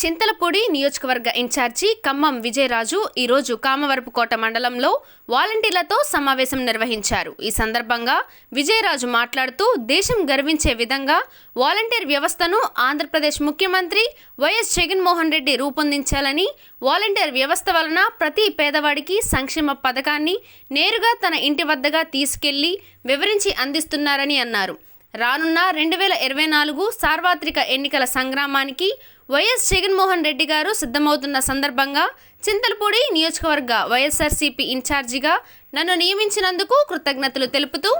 చింతలపూడి నియోజకవర్గ ఇన్ఛార్జి ఖమ్మం విజయరాజు ఈరోజు కామవరపుకోట మండలంలో వాలంటీర్లతో సమావేశం నిర్వహించారు. ఈ సందర్భంగా విజయరాజు మాట్లాడుతూ దేశం గర్వించే విధంగా వాలంటీర్ వ్యవస్థను ఆంధ్రప్రదేశ్ ముఖ్యమంత్రి వైఎస్ జగన్మోహన్ రెడ్డి రూపొందించాలని వాలంటీర్ వ్యవస్థ వలన ప్రతి పేదవాడికి సంక్షేమ పథకాన్ని నేరుగా తన ఇంటి వద్దగా తీసుకెళ్ళి వివరించి అందిస్తున్నారని అన్నారు. రానున్న రెండు వేల ఇరవై నాలుగు సార్వత్రిక ఎన్నికల సంగ్రామానికి వైఎస్ జగన్మోహన్ రెడ్డి గారు సిద్ధమవుతున్న సందర్భంగా చింతలపూడి నియోజకవర్గ వైఎస్ఆర్సీపీ ఇన్ఛార్జిగా నన్ను నియమించినందుకు కృతజ్ఞతలు తెలుపుతూ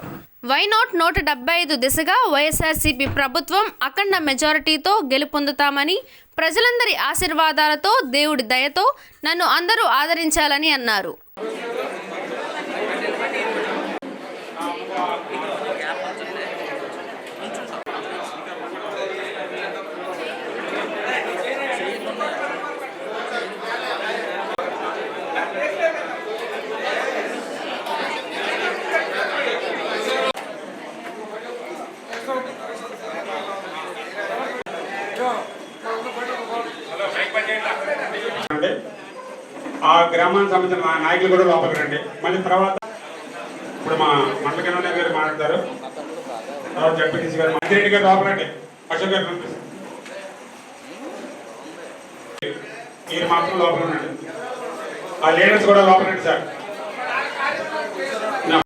వైనాట్ నూట డెబ్బై ఐదు దిశగా వైఎస్ఆర్సీపీ ప్రభుత్వం అఖండ మెజారిటీతో గెలుపొందుతామని ప్రజలందరి ఆశీర్వాదాలతో దేవుడి దయతో నన్ను అందరూ ఆదరించాలని అన్నారు. ఆ గ్రామానికి సంబంధించిన నాయకులు కూడా లోపలికి రండి. మళ్ళీ తర్వాత ఇప్పుడు మా మండల కన్వీనర్ గారు మాట్లాడతారు. తర్వాత జడ్పీటీసీ గారు మంత్రిరెడ్డి గారు లోపలండి అశోక్ గారు పంపిస్తారు మీరు మాత్రం లోపల ఉండండి. ఆ లీడర్స్ కూడా లోపలండి సార్ నా-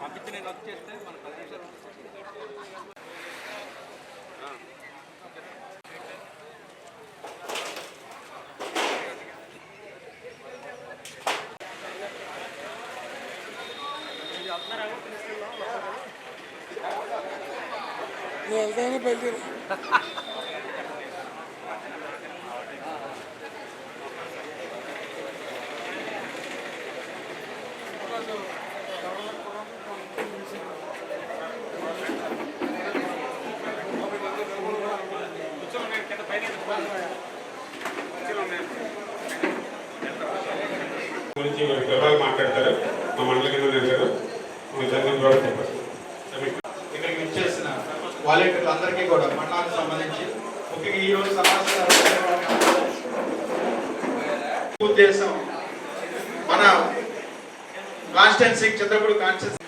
పంపించి నేను వచ్చేస్తే మన పది నిమిషాలు నేను పెళ్ళి గురించి వారి వివరాలు మాట్లాడతారు మా మండల కన్వీనర్ గారు మా జగన్ గౌడ్ చెప్పారు ఇక్కడికి విచ్చేసిన వాలంటీర్లందరికీ కూడా మండలానికి సంబంధించి ముఖ్యంగా ఈ రోజు సమాచారం ఉద్దేశం మన కాన్స్టెన్సీ చంద్రపూడి కాన్స్టెన్సీ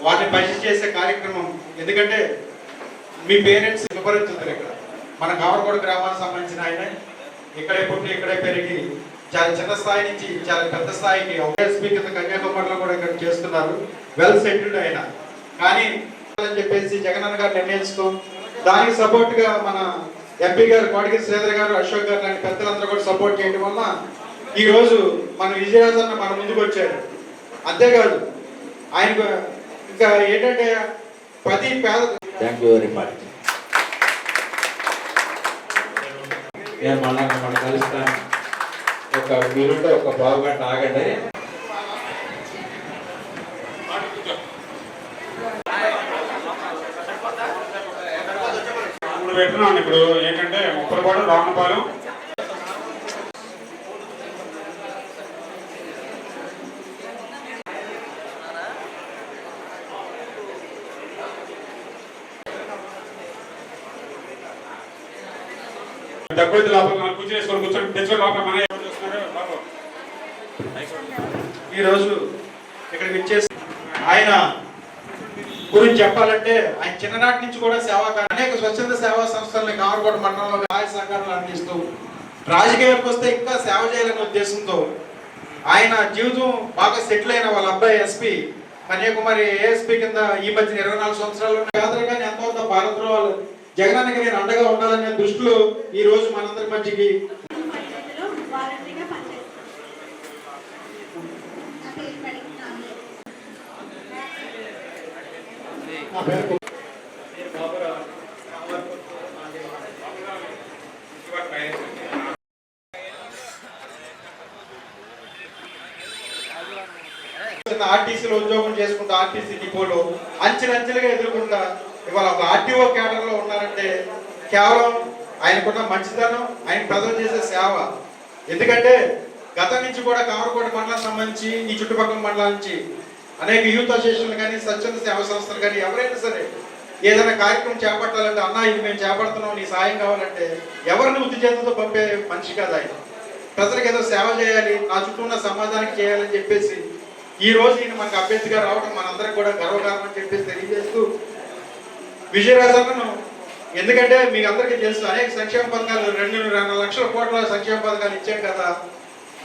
వాటిని పరిచయం చేసే కార్యక్రమం. ఎందుకంటే మీ పేరెంట్స్ విపరీతులు ఇక్కడ. మన కావరకోట గ్రామానికి సంబంధించిన ఆయన ఇక్కడే పుట్టి ఇక్కడే పెరిగి చాలా చిన్న స్థాయి నుంచి చాలా పెద్ద స్థాయికి ఎస్పీ కింద కన్యాకుమారిలో కూడా ఇక్కడ చేస్తున్నారు. వెల్ సెటిల్డ్ ఆయన. కానీ అని చెప్పేసి జగనన్న గారు నిర్ణయించడం దానికి సపోర్ట్గా మన ఎంపీ గారు కోటగిరి శ్రీధర్ గారు అశోక్ గారు లాంటి పెద్దలందరూ కూడా సపోర్ట్ చేయడం వల్ల ఈ రోజు మన విజయరాజన్న మన ముందుకు వచ్చారు. అంతేకాదు ఆయనకు ఇంకా ఏంటంటే ప్రతి పేద థ్యాంక్ యూ వెరీ మచ్ నేను మళ్ళా మనం కలుస్తాను. ఒక మీరుంటే ఒక పావు గంట ఆగండి. ఇప్పుడు పెట్టున్నాం ఇప్పుడు ఏంటంటే ఉప్పలపాడు రామపాలెం దగ్గర లోపల మనం కూర్చొని వేసుకొని కూర్చొని తెచ్చుకొని లోపల మన ఈరోజు ఈ రోజు ఇక్కడ విచ్చేసి ఆయన గురించి చెప్పాలంటే ఆయన చిన్ననాటి నుంచి కూడా సేవా అనేక స్వచ్ఛంద సేవా సంస్థల్ని కామరకోట మండలంలో సహాయ సహకారాలు అందిస్తూ రాజకీయాలకు వస్తే ఇంకా సేవ చేయాలనే ఉద్దేశంతో ఆయన జీవితం బాగా సెటిల్ అయిన వాళ్ళ అబ్బాయి ఎస్పీ కన్యాకుమారి ఏఎస్పీ కింద ఈ మధ్య ఇరవై నాలుగు సంవత్సరాలు కాదు కానీ ఎంతో భారత్లో వాళ్ళు జగనానికి నేను అండగా ఉండాలనే దృష్టిలో ఈ రోజు మనందరి మధ్యకి ఆర్టీసీలో ఉద్యోగం చేసుకుంటూ ఆర్టీసీ డిపోలో అంచెలంచెలుగా ఎదుర్కొంటా ఇవాళ ఒక ఆర్టీఓ కేడర్లో ఉన్నారంటే కేవలం ఆయనకున్న మంచితనం ఆయన ప్రజలు చేసే సేవ. ఎందుకంటే గతం నుంచి కూడా కామరకోట మండలం సంబంధించి ఈ చుట్టుపక్కల మండలాల నుంచి అనేక యూత్ అసోసియేషన్లు కానీ స్వచ్ఛంద సేవ సంస్థలు కానీ ఎవరైనా సరే ఏదైనా కార్యక్రమం చేపట్టాలంటే అన్న ఇది మేము చేపడుతున్నాం నీ సాయం కావాలంటే ఎవరిని ఉద్దేశంతో పంపే మనిషి కాదు ఆయన. ప్రజలకు ఏదో సేవ చేయాలి నా చుట్టూ ఉన్న సమాజానికి చేయాలని చెప్పేసి ఈ రోజు ఈయన మనకు అభ్యర్థిగా రావడం మనందరికి కూడా గర్వకారణం చెప్పేసి తెలియజేస్తూ విజయరాజన్నను ఎందుకంటే మీకు అందరికీ తెలుసు అనేక సంక్షేమ పథకాలు రెండు రెండు లక్షల కోట్ల సంక్షేమ పథకాలు ఇచ్చాం కదా.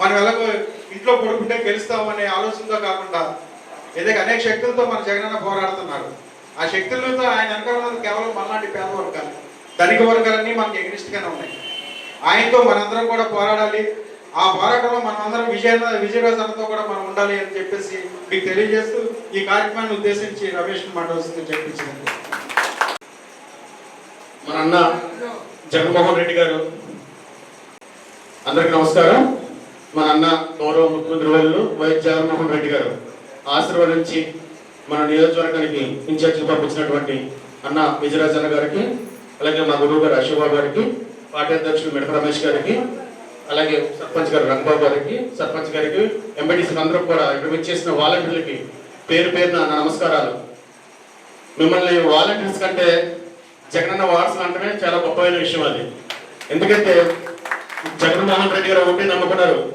మనం ఎలాగో ఇంట్లో పడుకుంటే గెలుస్తామనే ఆలోచనతో కాకుండా ఏదైతే అనేక శక్తులతో మన జగనన్న పోరాడుతున్నారు. ఆ శక్తులతో ఆయన వెనకాల కేవలం మనలాంటి పేద వర్గాలు. ధనిక వర్గాలన్నీ మనకి ఎగ్నిస్ట్ గానే ఉన్నాయి. ఆయనతో మనందరం కూడా పోరాడాలి. ఆ పోరాటంలో మనమందరం విజయ విజయరాజన్నతో కూడా మనం ఉండాలి అని చెప్పేసి మీకు తెలియజేస్తూ ఈ కార్యక్రమాన్ని ఉద్దేశించి రమేష్ మాట్లాడుతూ చెప్పించింది మన అన్న జగన్మోహన్ రెడ్డి గారు. అందరికి నమస్కారం. మన అన్న గౌరవ ముఖ్యమంత్రి వర్యులు వైఎస్ జగన్మోహన్ రెడ్డి గారు ఆశీర్వదించి మన నియోజకవర్గానికి ఇన్ఛార్జి పంపించినటువంటి అన్న విజయరాజన్న గారికి అలాగే మా గురువు గారు అశోక్ గారికి పార్టీ అధ్యక్షుడు మిడత రమేష్ గారికి అలాగే సర్పంచ్ గారు రంగబాబు గారికి సర్పంచ్ గారికి ఎంపీటీసీ అందరూ కూడా ఇక్కడ విచ్చేసిన వాలంటీర్లకి పేరు పేరున నమస్కారాలు. మిమ్మల్ని వాలంటీర్స్ కంటే జగనన్న వారసులు అంటేనే చాలా గొప్పమైన విషయం అది. ఎందుకంటే జగన్మోహన్ రెడ్డి గారు ఒకటి నమ్ముకున్నారు.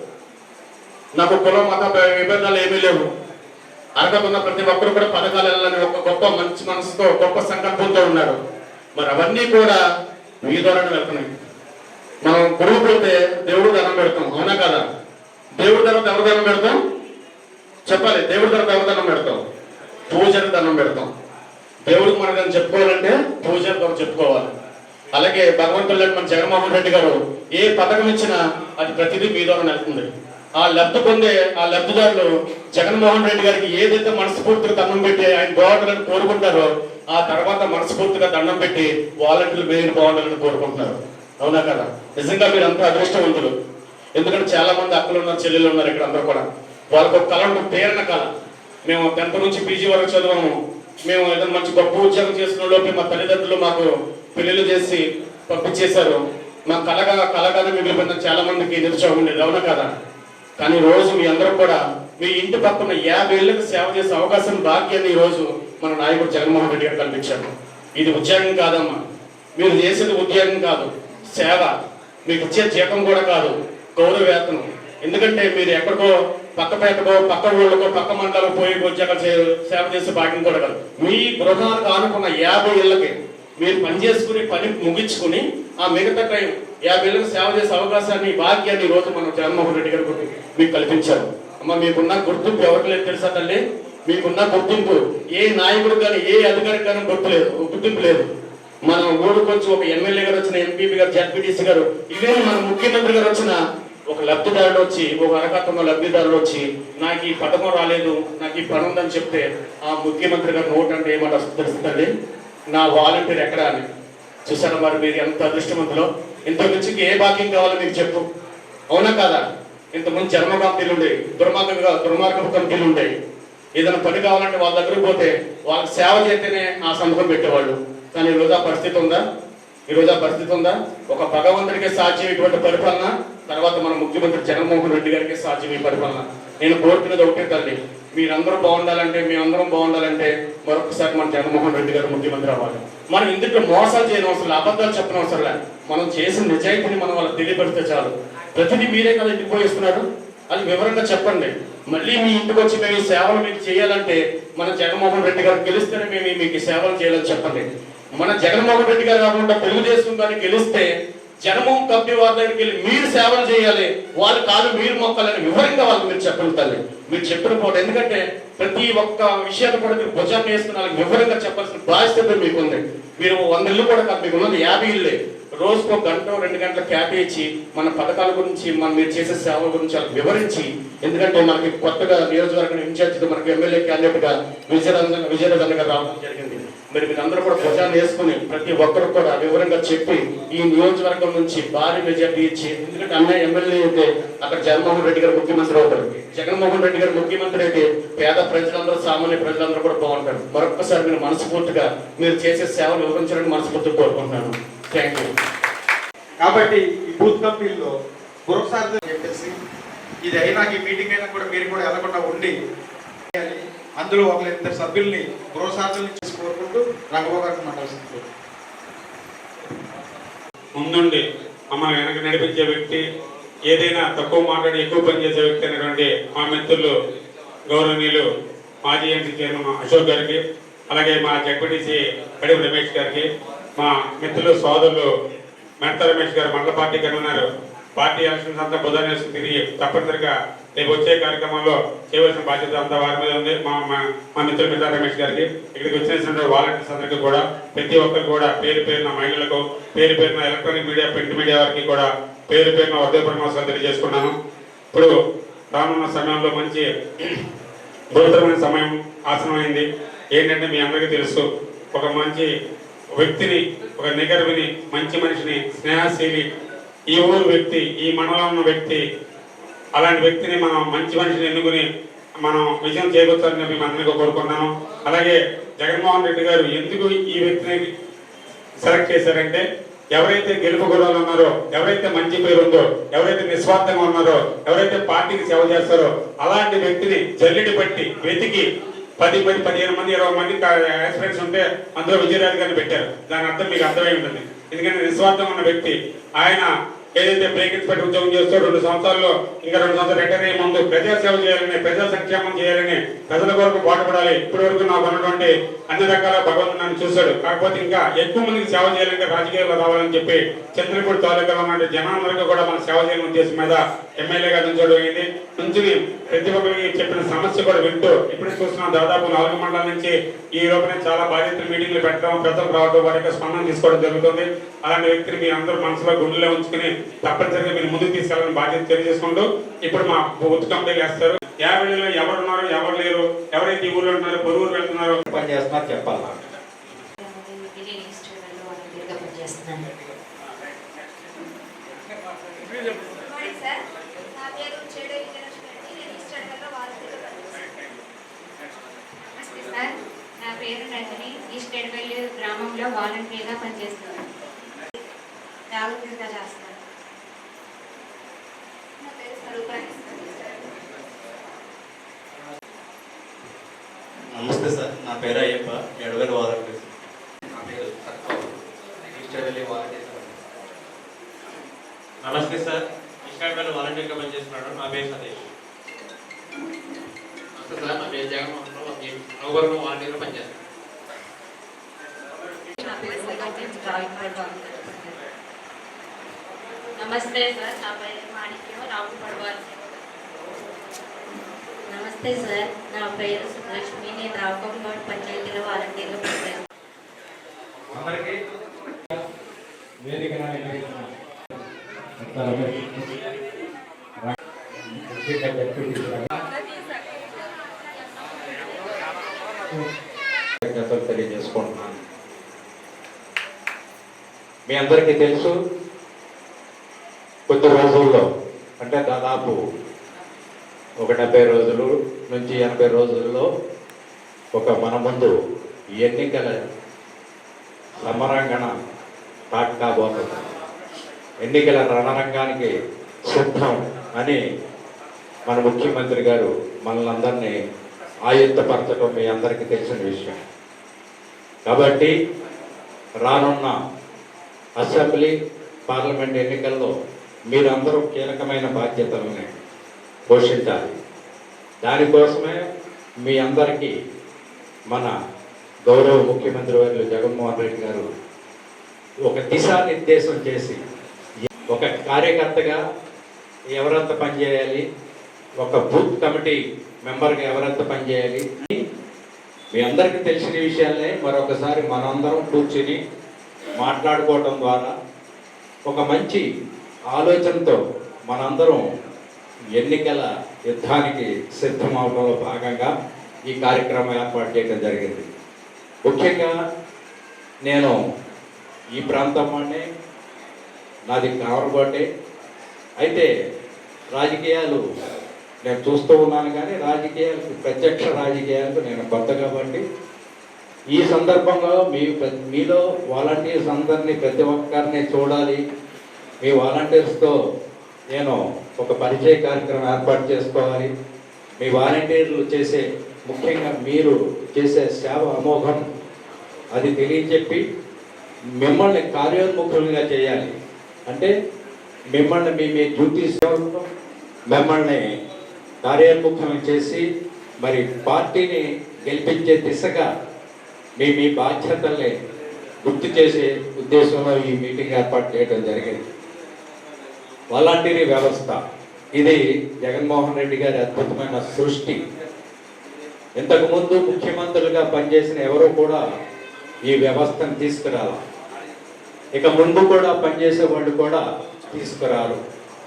నాకు కులం మత విభేదాలు ఏమీ లేవు. అర్హత ప్రతి ఒక్కరు కూడా పథకాలు వెళ్ళాలని ఒక గొప్ప మంచి మనసుతో గొప్ప సంకల్పంతో ఉన్నారు. మరి అవన్నీ కూడా మీ ద్వారానే వెళ్తున్నాయి. మనం గురువు పోతే దేవుడు దండం పెడతాం అవునా కదా? దేవుడి తర్వాత ఎవరు దండం పెడతాం? చెప్పాలి దేవుడి తర్వాత ఎవరు దండం పెడతాం? పూజకు దండం పెడతాం. దేవుడికి మనకు చెప్పుకోవాలంటే పూజలు పూజతో చెప్పుకోవాలి. అలాగే భగవంతుడు మన జగన్మోహన్ రెడ్డి గారు ఏ పథకం ఇచ్చినా అది ప్రతిదీ మీలో ద్వారా వెళ్తుంది ఆ లబ్ధి పొందే ఆ లబ్ధిదారులు జగన్మోహన్ రెడ్డి గారికి ఏదైతే మనస్ఫూర్తిగా దండం పెట్టి ఆయన బాగుండాలని కోరుకుంటారో ఆ తర్వాత మనస్ఫూర్తిగా దండం పెట్టి వాలంటీర్లు మీరు బాగుండాలని కోరుకుంటున్నారు. అవునా కదా? నిజంగా మీరు అంత అదృష్టవంతులు. ఎందుకంటే చాలా మంది అక్కలు ఉన్నారు చెల్లెలు ఉన్నారు ఇక్కడ అందరూ కూడా. వాళ్ళకు ఒక కళ ఉంటుంది కళ. మేము టెన్త్ నుంచి పీజీ వరకు చదివాము. మేము ఏదో మంచి గొప్ప ఉద్యోగం చేసిన లోపే మా తల్లిదండ్రులు మాకు పెళ్ళిళ్ళు చేసి పంపించేశారు. మా కలగా కళగానే మిగిలిపోయిన చాలా మందికి నిరుత్సాహం ఉండేది. అవునా కదా? కానీ రోజు మీ అందరూ కూడా మీ ఇంటి పక్కన యాభై ఏళ్ళకి సేవ చేసే అవకాశం భాగ్యాన్ని ఈ రోజు మన నాయకుడు జగన్మోహన్ రెడ్డి గారు కల్పించారు. ఇది ఉద్యోగం కాదమ్మా. మీరు చేసేది ఉద్యోగం కాదు సేవ. మీకు ఇచ్చే జీతం కూడా కాదు గౌరవ వేతనం. ఎందుకంటే మీరు ఎక్కడికో పక్క పేటకో పక్క ఊళ్ళకో పక్క మండలం పోయి ఉద్యోగాలు సేవ చేసే భాగ్యం కూడా కాదు. మీ గృహానికి ఆనుకున్న యాభై ఇళ్ళకి మీరు పని చేసుకుని పని ముగించుకుని ఆ మిగతా టైం యాభై ఇళ్ళకి సేవ చేసే అవకాశాన్ని భాగ్యాన్ని రోజు మనం జగన్మోహన్ రెడ్డి గారు మీకు కల్పించారు. అమ్మ మీకున్న గుర్తింపు ఎవరికి లేదు తెలుసా తల్లి? మీకున్న గుర్తింపు ఏ నాయకుడు కానీ ఏ అధికారికి కానీ గుర్తు లేదు గుర్తింపు లేదు. మనం ఊరికి వచ్చి ఒక ఎమ్మెల్యే గారు వచ్చిన ఎంపీపీ గారు జడ్పీటీసీ గారు ఇవే మన ముఖ్యమంత్రి గారు వచ్చిన ఒక లబ్ధిదారుడు వచ్చి ఒక అరకత్వంలో లబ్ధిదారుడు వచ్చి నాకు ఈ పథకం రాలేదు నాకు ఈ పని ఉందని చెప్తే ఆ ముఖ్యమంత్రి గారు నోట్ అంటే ఏమంట తెలుస్తుంది నా వాలంటీర్ ఎక్కడ అని. చూసారా మరి మీరు ఎంత అదృష్టవంతులో ఇంత నుంచి ఏ భాగ్యం కావాలో మీకు చెప్పు. అవునా కాదా? ఇంతకుముందు జన్మ ఉండేవి దుర్మార్గంగా దుర్మార్గపు కమిటీలు ఉండేవి ఏదైనా పని కావాలంటే వాళ్ళ దగ్గరకు పోతే వాళ్ళకి సేవ చేస్తేనే ఆ సంతకం పెట్టేవాళ్ళు. కానీ ఈరోజు ఆ పరిస్థితి ఉందా? ఈ ఆ పరిస్థితి ఉందా? ఒక భగవంతుడికి సాధ్యం ఇటువంటి పరిపాలన? తర్వాత మన ముఖ్యమంత్రి జగన్మోహన్ రెడ్డి గారికి సాధ్యం ఈ పరిపాలన. నేను కోరుకునేది ఒకటే తల్లి మీరందరూ బాగుండాలంటే మేమందరం బాగుండాలంటే మరొకసారి మన జగన్మోహన్ రెడ్డి గారు ముఖ్యమంత్రి అవ్వాలి. మనం ఇందులో మోసాలు చేయని అవసరం లేదు అబద్ధాలు చెప్పిన అవసరం లేదు. మనం చేసిన నిజాయితీని మనం వాళ్ళకి తెలియపరిస్తే చాలు. ప్రతిదీ మీరే కదా ఇంటికి పోయిస్తున్నారు. అది వివరంగా చెప్పండి. మళ్ళీ మీ ఇంటికి వచ్చి మేము సేవలు మీకు చేయాలంటే మన జగన్మోహన్ రెడ్డి గారు గెలిస్తేనే మేము మీకు సేవలు చేయాలని చెప్పండి. మన జగన్మోహన్ రెడ్డి గారు కాకుండా తెలుగుదేశం గారిని గెలిస్తే జనమం కంపెనీ వాళ్ళ దగ్గరికి వెళ్ళి మీరు సేవలు చేయాలి. వాళ్ళు కాదు మీరు మొక్కలని వివరంగా వాళ్ళకి మీరు చెప్పగలుగుతారు మీరు చెప్పిన పోటీ ఎందుకంటే ప్రతి ఒక్క విషయాన్ని కూడా మీరు భుజాన్ని వేసుకుని వాళ్ళకి వివరంగా చెప్పాల్సిన బాధ్యత మీకుంది మీరు వంద ఇల్లు కూడా కాదు మీకు ఉన్నది యాభై ఇల్లే రోజుకు ఒక గంట రెండు గంటల క్యాప్ ఇచ్చి మన పథకాల గురించి మనం మీరు చేసే సేవల గురించి వాళ్ళకి వివరించి ఎందుకంటే మనకి కొత్తగా నియోజకవర్గం ఇన్ఛార్జ్ మనకి ఎమ్మెల్యే క్యాండిడేట్గా విజయరంజన్ విజయరంజన్ గారు రావడం జరిగింది. మరి మీరందరూ కూడా భుజాన్ని వేసుకుని ప్రతి ఒక్కరు కూడా వివరంగా చెప్పి ఈ నియోజకవర్గం నుంచి భారీ మెజార్టీ ఇచ్చి ఎందుకంటే అన్నయ్య ఎమ్మెల్యే అయితే అక్కడ జగన్మోహన్ రెడ్డి గారు ముఖ్యమంత్రి అవుతారు. జగన్మోహన్ రెడ్డి గారు ముఖ్యమంత్రి అయితే పేద ప్రజలందరూ సామాన్య ప్రజలందరూ కూడా బాగుంటారు. మరొకసారి మీరు మనస్ఫూర్తిగా మీరు చేసే సేవలు వివరించడానికి మనస్ఫూర్తిగా కోరుకుంటున్నాను. థ్యాంక్ యూ కాబట్టి ఈ బూత్ కంపెనీలో పురస్కారం చెప్పేసి ఇది అయినా ఈ మీటింగ్ అయినా కూడా మీరు కూడా వెళ్ళకుండా ఉండి అందులో ఒక ఇద్దరు సభ్యుల్ని గృహ రంగబాబు గారికి ముందుండి మమ్మల్ని వెనక నడిపించే వ్యక్తి ఏదైనా తక్కువ మాట్లాడి ఎక్కువ పనిచేసే వ్యక్తి అయినటువంటి మా మిత్రులు గౌరవనీయులు మాజీ ఎంపీ చైర్మన్ అశోక్ గారికి అలాగే మా జడ్పీటీసీ కడిపు రమేష్ గారికి మా మిత్రులు సోదరులు మెడత రమేష్ గారు మండల పార్టీ కన్వీనర్ పార్టీ ఎలక్షన్స్ అంతా బుధవారం తిరిగి తప్పనిసరిగా రేపు వచ్చే కార్యక్రమంలో చేయవలసిన బాధ్యత అంతా వారి మీద ఉంది. మా మా- మా మిత్రులు మిత్ర రమేష్ గారికి ఇక్కడికి వచ్చినటువంటి వాలంటీర్స్ అందరికీ కూడా ప్రతి ఒక్కరు కూడా పేరు పేరున మహిళలకు పేరు పేరున ఎలక్ట్రానిక్ మీడియా ప్రింట్ మీడియా వారికి కూడా పేరు పేరున హృదయపూర్వక తెలియజేసుకున్నాను ఇప్పుడు రానున్న సమయంలో మంచి గురుతరమైన సమయం ఆసనమైంది. ఏంటంటే మీ అందరికీ తెలుసు ఒక మంచి వ్యక్తిని ఒక నిగర్విని మంచి మనిషిని స్నేహశీలి ఈ ఊరు వ్యక్తి ఈ మండలంలో ఉన్న వ్యక్తి అలాంటి వ్యక్తిని మనం మంచి మనిషిని ఎన్నుకుని మనం విజయం చేయవచ్చాలని మేము అందరికీ కోరుకున్నాను అలాగే జగన్మోహన్ రెడ్డి గారు ఎందుకు ఈ వ్యక్తిని సెలెక్ట్ చేశారంటే ఎవరైతే గెలుపు గుర్రాలు ఉన్నారో ఎవరైతే మంచి పేరు ఉందో ఎవరైతే నిస్వార్థంగా ఉన్నారో ఎవరైతే పార్టీకి సేవ చేస్తారో అలాంటి వ్యక్తిని జల్లిడి పట్టి వెతికి పది పది పదిహేను మంది ఇరవై మంది ఎక్స్పీరియన్స్ ఉంటే అందులో విజయరాజు గారిని పెట్టారు. దాని అర్థం మీకు అర్థమై ఉంటుంది. ఎందుకంటే నిస్వార్థం ఉన్న వ్యక్తి ఆయన ఏదైతే బ్రేకింగ్స్ పెట్టి ఉద్యోగం చేస్తూ రెండు సంవత్సరాల్లో ఇంకా రెండు సంవత్సరాలు రిటైర్ అయ్యే ముందు ప్రజా సేవ చేయాలని ప్రజా సంక్షేమం చేయాలని ప్రజల కొరకు పాటుపడాలి. ఇప్పటి వరకు నాకు ఉన్నటువంటి అన్ని రకాల భగవంతుడు నన్ను చూశాడు. కాకపోతే ఇంకా ఎక్కువ మందికి సేవ చేయాలంటే రాజకీయాల్లో రావాలని చెప్పి చంద్రపూడి తాలూకాలో ఉన్న జనాలందరికీ కూడా మన సేవ చేయాలని ఉద్దేశం మీద ఎమ్మెల్యేగా నుంచోడం అయింది. నుంచి ప్రతి ఒక్కరికి చెప్పిన సమస్య కూడా వింటూ ఇప్పుడు చూస్తున్నాం. దాదాపు నాలుగు మండలాల నుంచి ఈ లోపలే చాలా బాధ్యతలు మీటింగ్లు పెట్టడం ప్రజలకు రావడం వారి యొక్క స్పందన తీసుకోవడం జరుగుతుంది. అలాంటి వ్యక్తిని మీ అందరూ మనసులో గుండెలో ఉంచుకుని తప్పనిసరిగా మీరు ముందుకు తీసుకెళ్ళాలని బాధ్యత తెలియజేసుకుంటూ ఇప్పుడు మా బూత్ కంపెనీలు వేస్తారు. యాభైలో ఎవరు ఉన్నారు ఎవరు లేరు ఎవరైతే ఈ ఊర్లో ఉంటున్నారో పొరుగురు వెళ్తున్నారో. పని చేస్తున్నారు చెప్పాలా. నా పేరు నందిని ఈస్ట్ ఎడవెల్లి గ్రామంలో వాలంటీర్గా పనిచేస్తున్నాను నా పేరు స్వరూప నమస్తే సార్ నా పేరు అయ్యప్ప ఎడవేలు వాలంటీర్ నా పేరు సత్యం ఈస్టర్ వెళ్ళి వాలంటీర్ నమస్తే సార్ ఇష్టాడవేలు వాలంటీర్గా పనిచేస్తున్నాడు నా పేరు సతీష్ నమస్తే సార్ నా పేరు జగన్మోహన్ సెకండ్ డ్రాయింగ్ పడవాలి నమస్తే సార్ నా పేరు మాణిక్యం రావు పడవాలి నమస్తే సార్ నా పేరు సుబ్బలక్ష్మి నేను రావుకోట పంచాయతీలో వాలంటీర్గా పనిచేస్తాను. వేదిక కృతజ్ఞతలు తెలియజేసుకుంటున్నాను మీ అందరికీ తెలుసు కొద్ది రోజుల్లో అంటే దాదాపు ఒక డెబ్బై రోజులు నుంచి ఎనభై రోజుల్లో ఒక మన ముందు ఎన్నికల సమరంగణ స్టార్ట్ కాబోతుంది. ఎన్నికల రణరంగానికి సిద్ధం అని మన ముఖ్యమంత్రి గారు మనల్ని అందరినీ ఆయుత్తపరచడం మీ అందరికీ తెలిసిన విషయం. కాబట్టి రానున్న అసెంబ్లీ పార్లమెంట్ ఎన్నికల్లో మీరందరూ కీలకమైన బాధ్యతలని పోషించాలి. దానికోసమే మీ అందరికీ మన గౌరవ ముఖ్యమంత్రి వారి జగన్మోహన్ రెడ్డి గారు ఒక దిశానిర్దేశం చేసి ఒక కార్యకర్తగా ఎవరంత పనిచేయాలి ఒక బూత్ కమిటీ మెంబర్గా ఎవరంత పనిచేయాలి మీ అందరికీ తెలిసిన విషయాలే. మరొకసారి మనందరం కూర్చుని మాట్లాడుకోవటం ద్వారా ఒక మంచి ఆలోచనతో మనందరం ఎన్నికల యుద్ధానికి సిద్ధమవడంలో భాగంగా ఈ కార్యక్రమం ఏర్పాటు చేయడం జరిగింది. ముఖ్యంగా నేను ఈ ప్రాంతంలోనే నాది కావరకోటే అయితే రాజకీయాలు నేను చూస్తూ ఉన్నాను కానీ రాజకీయాలకు ప్రత్యక్ష రాజకీయాలకు నేను కొత్త కాబట్టి ఈ సందర్భంలో మీ మీలో వాలంటీర్స్ అందరినీ ప్రతి ఒక్కరిని చూడాలి. మీ వాలంటీర్స్తో నేను ఒక పరిచయ కార్యక్రమం ఏర్పాటు చేసుకోవాలి. మీ వాలంటీర్లు చేసే ముఖ్యంగా మీరు చేసే సేవ అమోఘం. అది తెలియచెప్పి మిమ్మల్ని కార్యోన్ముఖులుగా చేయాలి. అంటే మిమ్మల్ని మీ మీ డ్యూటీ సేవలతో మిమ్మల్ని కార్యోన్ముఖం చేసి మరి పార్టీని గెలిపించే దిశగా మీ మీ బాధ్యతల్ని గుర్తు చేసే ఉద్దేశంలో ఈ మీటింగ్ ఏర్పాటు చేయడం జరిగింది. వాలంటీరీ వ్యవస్థ ఇది జగన్మోహన్ రెడ్డి గారి అద్భుతమైన సృష్టి. ఇంతకుముందు ముఖ్యమంత్రులుగా పనిచేసిన ఎవరు కూడా ఈ వ్యవస్థను తీసుకురాలి. ఇక ముందు కూడా పనిచేసే వాళ్ళు కూడా తీసుకురారు.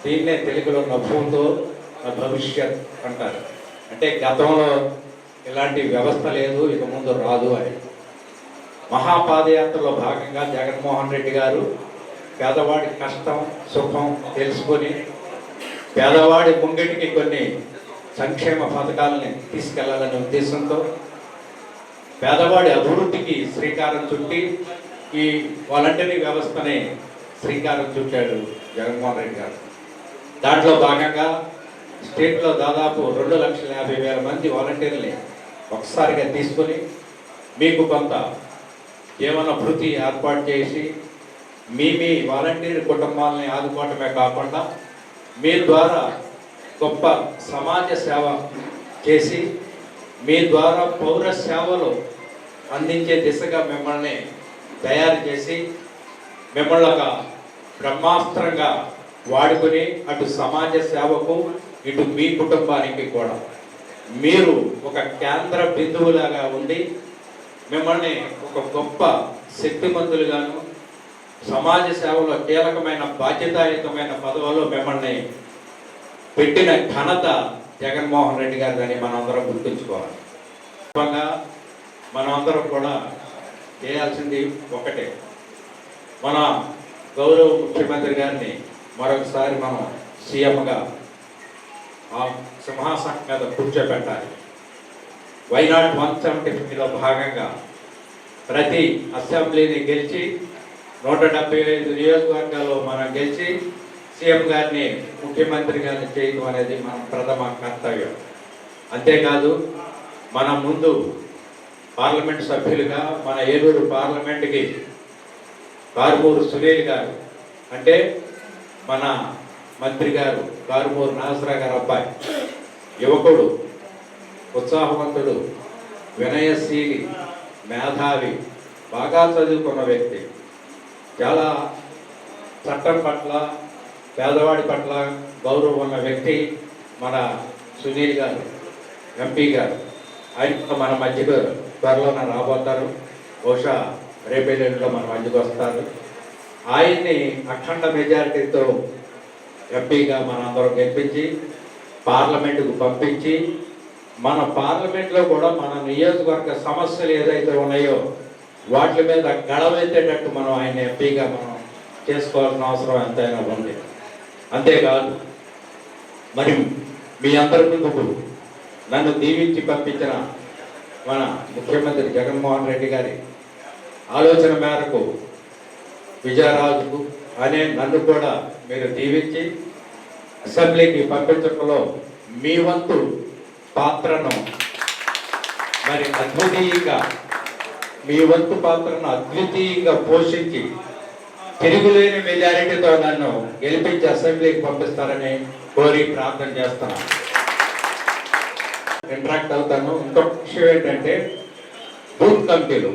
దీన్నే తెలుగులో నవ్వుతో భవిష్యత్ అంటారు. అంటే గతంలో ఇలాంటి వ్యవస్థ లేదు ఇక ముందు రాదు అని. మహాపాదయాత్రలో భాగంగా జగన్మోహన్ రెడ్డి గారు పేదవాడి కష్టం సుఖం తెలుసుకొని పేదవాడి ముంగిటికి కొన్ని సంక్షేమ పథకాలని తీసుకెళ్ళాలనే ఉద్దేశంతో పేదవాడి అభివృద్ధికి శ్రీకారం చుట్టి ఈ వాలంటరీ వ్యవస్థని శ్రీకారం చుట్టాడు జగన్మోహన్ రెడ్డి గారు. దాంట్లో భాగంగా స్టేట్లో దాదాపు రెండు లక్షల యాభై వేల మంది వాలంటీర్ని ఒకసారిగా తీసుకొని మీకు కొంత జీవన భృతి ఏర్పాటు చేసి మీ మీ వాలంటీర్ కుటుంబాలని ఆదుకోవటమే కాకుండా మీ ద్వారా గొప్ప సమాజ సేవ చేసి మీ ద్వారా పౌర సేవలు అందించే దిశగా మిమ్మల్ని తయారు చేసి మిమ్మల్ని ఒక బ్రహ్మాస్త్రంగా వాడుకొని అటు సమాజ సేవకు ఇటు మీ కుటుంబానికి కూడా. మీరు ఒక కేంద్ర బిందువులాగా ఉండి మిమ్మల్ని ఒక గొప్ప శక్తిమంతులుగాను సమాజ సేవలో కీలకమైన బాధ్యతాయుతమైన పదవుల్లో మిమ్మల్ని పెట్టిన ఘనత జగన్మోహన్ రెడ్డి గారిదని మనందరం గుర్తుంచుకోవాలి. మనందరం మనమందరం కూడా చేయాల్సింది ఒకటే. మన గౌరవ ముఖ్యమంత్రి గారిని మరొకసారి మనం సీఎంగా ఆ సింహాసనం మీద కూర్చోబెట్టాలి. వైనాట్ వన్ సెవెంటీ ఫైవ్లో భాగంగా ప్రతి అసెంబ్లీని గెలిచి నూట డెబ్బై ఐదు నియోజకవర్గాల్లో మనం గెలిచి సీఎం గారిని ముఖ్యమంత్రి గారిని చేయడం అనేది మన ప్రథమ కర్తవ్యం. అంతేకాదు మన ముందు పార్లమెంట్ సభ్యులుగా మన ఏలూరు పార్లమెంట్కి కారుమూరు సునీల్ గారు అంటే మన మంత్రి గారు కారుమూరు నాసరా గారు అబ్బాయి యువకుడు ఉత్సాహవంతుడు వినయశీలి మేధావి బాగా చదువుకున్న వ్యక్తి. చాలా చట్టం పట్ల పేదవాడి పట్ల గౌరవం ఉన్న వ్యక్తి మన సునీల్ గారు ఎంపీ గారు. ఆయన మన మధ్యకు త్వరలోనే రాబోతారు. బహుశా రేపేళ్ళలో మన మధ్యకు వస్తారు. ఆయన్ని అఖండ మెజారిటీతో ఎంపీగా మన అందరం గెలిపించి పార్లమెంటుకు పంపించి మన పార్లమెంట్లో కూడా మన నియోజకవర్గ సమస్యలు ఏదైతే ఉన్నాయో వాటి మీద గడవెత్తేటట్టు మనం ఆయన ఎంపీగా మనం చేసుకోవాల్సిన అవసరం ఎంతైనా ఉంది. అంతేకాదు మరి మీ అందరి ముందుకు నన్ను దీవించి పంపించిన మన ముఖ్యమంత్రి జగన్మోహన్ రెడ్డి గారి ఆలోచన మేరకు విజయరాజుకు అనే నన్ను కూడా మీరు దీవించి అసెంబ్లీకి పంపించడంలో మీ వంతు పాత్రను మరి అద్వితీయంగా మీ వంతు పాత్రను అద్వితీయంగా పోషించి తిరుగులేని మెజారిటీతో నన్ను గెలిపించి అసెంబ్లీకి పంపిస్తారని కోరి ప్రార్థన చేస్తున్నాను. ఇంటరాక్ట్ అవుతాను. ఇంకొక విషయం ఏంటంటే బూత్ కమిటీలు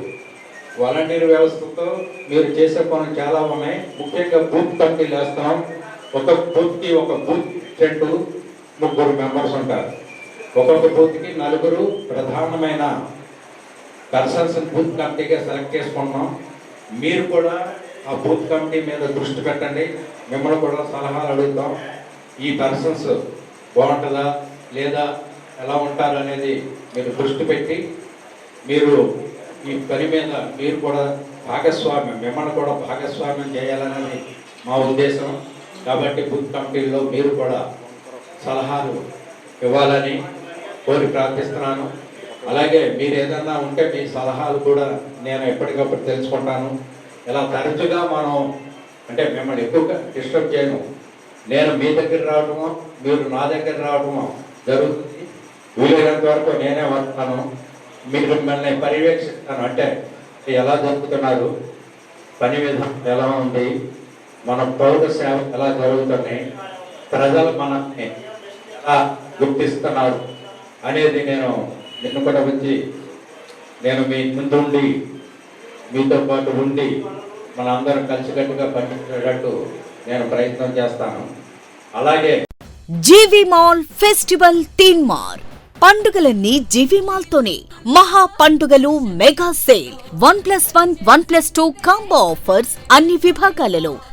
వాలంటీర్ వ్యవస్థతో మీరు చేసే పనులు చాలా ఉన్నాయి. ముఖ్యంగా బూత్ కమిటీలు వేస్తాం ఒక బూత్కి ఒక బూత్ చెట్టు ముగ్గురు మెంబర్స్ ఉంటారు. ఒక్కొక్క బూత్కి నలుగురు ప్రధానమైన పర్సన్స్ బూత్ కమిటీగా సెలెక్ట్ చేసుకున్నాం మీరు కూడా ఆ బూత్ కమిటీ మీద దృష్టి పెట్టండి. మిమ్మల్ని కూడా సలహాలు అడుగుతాం. ఈ పర్సన్స్ బాగుంటుందా? లేదా ఎలా ఉంటారు అనేది మీరు దృష్టి పెట్టి మీరు ఈ పని మీద మీరు కూడా భాగస్వామ్యం మిమ్మల్ని కూడా భాగస్వామ్యం చేయాలనేది మా ఉద్దేశం. కాబట్టి బూత్ కమిటీల్లో మీరు కూడా సలహాలు ఇవ్వాలని కోరి ప్రార్థిస్తున్నాను. అలాగే మీరు ఏదన్నా ఉంటే మీ సలహాలు కూడా నేను ఎప్పటికప్పుడు తెలుసుకుంటాను. ఇలా తరచుగా మనం అంటే మిమ్మల్ని ఎక్కువగా డిస్టర్బ్ చేయను. నేను మీ దగ్గర రావటమో మీరు నా దగ్గర రావడమో జరుగుతుంది. వీలైనంత వరకు నేనే వస్తాను. మీరు మిమ్మల్ని పర్యవేక్షిస్తాను. అంటే ఎలా జరుపుతున్నారు? పని విధానం ఎలా ఉంది? మన పౌర సేవ ఎలా జరుగుతున్నాయి ప్రజలు మనల్ని ఎలా గుర్తిస్తున్నారు. అనేది నేను నిన్ను కూడా వచ్చి నేను మీ ముందు ఉండి మీతో పాటు ఉండి మన అందరం కలిసికట్టుగా పనిచేసేటట్టు నేను ప్రయత్నం చేస్తాను. అలాగే జీవి మాల్ ఫెస్టివల్ తీన్ మార్ పండుగలన్నీ జీవి మాల్ తోనే మహా పండుగలు mega sale. One plus one one plus two combo offers అన్ని విభాగాలలో.